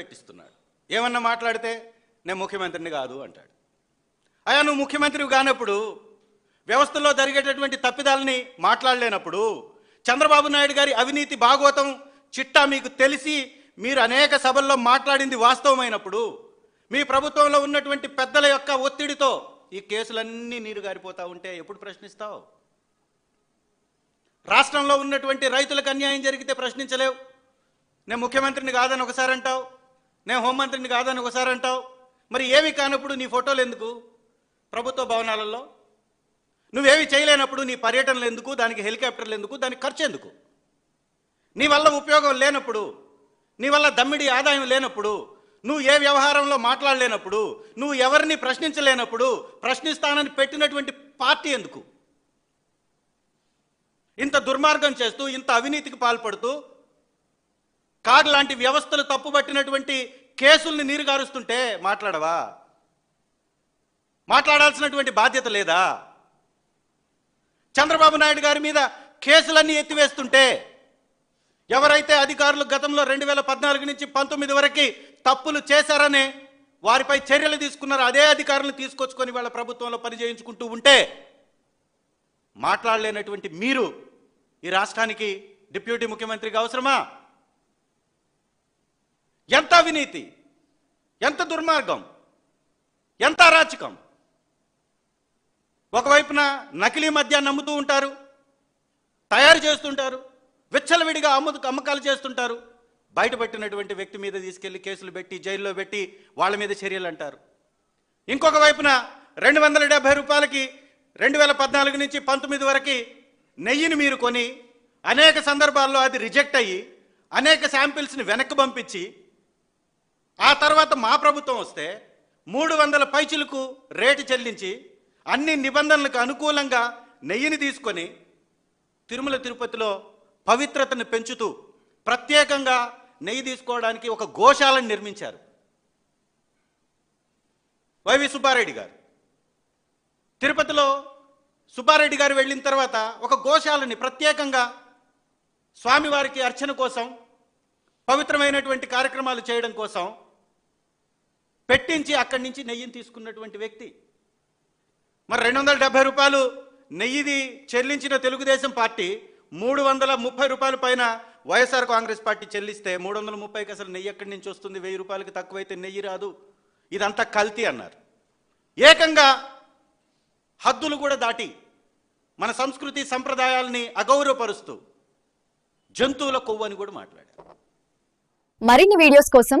పెట్టిస్తున్నాడు. ఏమన్నా మాట్లాడితే నేను ముఖ్యమంత్రిని కాదు అంటాడు. అయ్యా నువ్వు ముఖ్యమంత్రివి కానప్పుడు వ్యవస్థలో జరిగేటటువంటి తప్పిదాలని మాట్లాడలేనప్పుడు చంద్రబాబు నాయుడు గారి అవినీతి భాగవతం చిట్టా మీకు తెలిసి మీరు అనేక సభల్లో మాట్లాడింది వాస్తవమైనప్పుడు మీ ప్రభుత్వంలో ఉన్నటువంటి పెద్దల యొక్క ఒత్తిడితో ఈ కేసులన్నీ నీరు గారిపోతా ఉంటే ఎప్పుడు ప్రశ్నిస్తావు? రాష్ట్రంలో ఉన్నటువంటి రైతులకు అన్యాయం జరిగితే ప్రశ్నించలేవు. నేను ముఖ్యమంత్రిని కాదని ఒకసారి అంటావు నేను హోంమంత్రిని కాదని ఒకసారి అంటావు. మరి ఏమి కానప్పుడు నీ ఫోటోలు ఎందుకు? ప్రభుత్వ భవనాలలో? నువ్వేమి చేయలేనప్పుడు నీ పర్యటనలు ఎందుకు? దానికి హెలికాప్టర్లు ఎందుకు? దానికి ఖర్చు ఎందుకు? నీ వల్ల ఉపయోగం లేనప్పుడు నీ వల్ల దమ్మిడి ఆదాయం లేనప్పుడు నువ్వు ఏ వ్యవహారంలో మాట్లాడలేనప్పుడు నువ్వు ఎవరిని ప్రశ్నించలేనప్పుడు ప్రశ్నిస్తానని పెట్టినటువంటి పార్టీ ఎందుకు? ఇంత దుర్మార్గం చేస్తూ ఇంత అవినీతికి పాల్పడుతూ కార్డు లాంటి వ్యవస్థలు తప్పుబట్టినటువంటి కేసుల్ని నీరుగారుస్తుంటే మాట్లాడవా? మాట్లాడాల్సినటువంటి బాధ్యత లేదా? చంద్రబాబు నాయుడు గారి మీద కేసులన్నీ ఎత్తివేస్తుంటే ఎవరైతే అధికారులు గతంలో రెండు వేల పద్నాలుగు నుంచి పంతొమ్మిది వరకు తప్పులు చేశారనే వారిపై చర్యలు తీసుకున్నారు అదే అధికారులను తీసుకొచ్చుకొని వాళ్ళ ప్రభుత్వంలో పనిచేయించుకుంటూ ఉంటే మాట్లాడలేనటువంటి మీరు ఈ రాష్ట్రానికి డిప్యూటీ ముఖ్యమంత్రికి అవసరమా? ఎంత అవినీతి ఎంత దుర్మార్గం ఎంత అరాచకం. ఒకవైపున నకిలీ మద్యాన్ని నమ్ముతూ ఉంటారు తయారు చేస్తుంటారు విచ్చలవిడిగా అమ్ము అమ్మకాలు చేస్తుంటారు. బయటపెట్టినటువంటి వ్యక్తి మీద తీసుకెళ్ళి కేసులు పెట్టి జైల్లో పెట్టి వాళ్ళ మీద చర్యలు అంటారు. ఇంకొక వైపున రెండు వందల డెబ్బై రూపాయలకి రెండు వేల పద్నాలుగు నుంచి పంతొమ్మిది వరకు నెయ్యిని మీరు కొని అనేక సందర్భాల్లో అది రిజెక్ట్ అయ్యి అనేక శాంపిల్స్ని వెనక్కి పంపించి ఆ తర్వాత మా ప్రభుత్వం వస్తే మూడు వందల పైచులకు రేటు చెల్లించి అన్ని నిబంధనలకు అనుకూలంగా నెయ్యిని తీసుకొని తిరుమల తిరుపతిలో పవిత్రతను పెంచుతూ ప్రత్యేకంగా నెయ్యి తీసుకోవడానికి ఒక గోశాలను నిర్మించారు. వైవి సుబ్బారెడ్డి గారు. తిరుపతిలో సుబ్బారెడ్డి గారు వెళ్ళిన తర్వాత ఒక గోశాలని ప్రత్యేకంగా స్వామివారికి అర్చన కోసం పవిత్రమైనటువంటి కార్యక్రమాలు చేయడం కోసం పెట్టించి అక్కడి నుంచి నెయ్యిని తీసుకున్నటువంటి వ్యక్తి. మరి రెండు వందల డెబ్బై రూపాయలు నెయ్యిది చెల్లించిన తెలుగుదేశం పార్టీ మూడు వందల ముప్పై రూపాయల పైన వైఎస్ఆర్ కాంగ్రెస్ పార్టీ చెల్లిస్తే మూడు వందల ముప్పైకి అసలు నెయ్యి ఎక్కడి నుంచి వస్తుంది? వెయ్యి రూపాయలకి తక్కువైతే నెయ్యి రాదు. ఇదంతా కల్తీ అన్నారు. ఏకంగా హద్దులు కూడా దాటి మన సంస్కృతి సంప్రదాయాల్ని అగౌరవపరుస్తూ జంతువుల కొవ్వు అని కూడా మాట్లాడారు. మరిన్ని వీడియోస్ కోసం